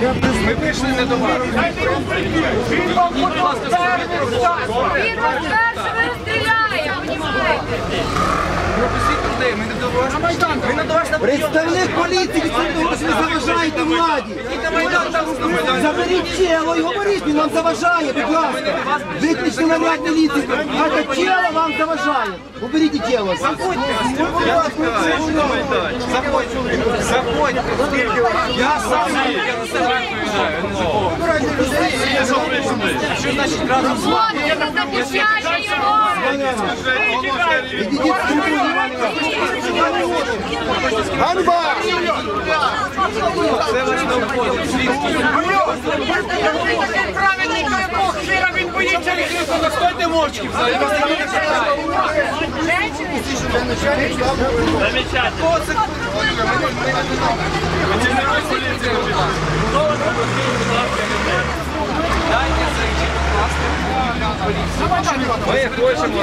Ми прийшли не до вас. Він вам перший розстріляє, понімаєте? Пропустіть людей, ми не Представник поліції від цього, що ви заважаєте владі. Заберіть чело і говоріть, він вам заважає, будь ласка. Виключно наряд міліції. А то чело вам заважає. Уберіть тіло. Заходьте. Заходьте. Я сам. Що значить разом з вами? Злодій Ганьба! Це вас не входить. Правильний Бог, щиро він боїться. Стойте мовчки. питає. Хто це? Дайте зайти, будь ласка. Ми хочемо.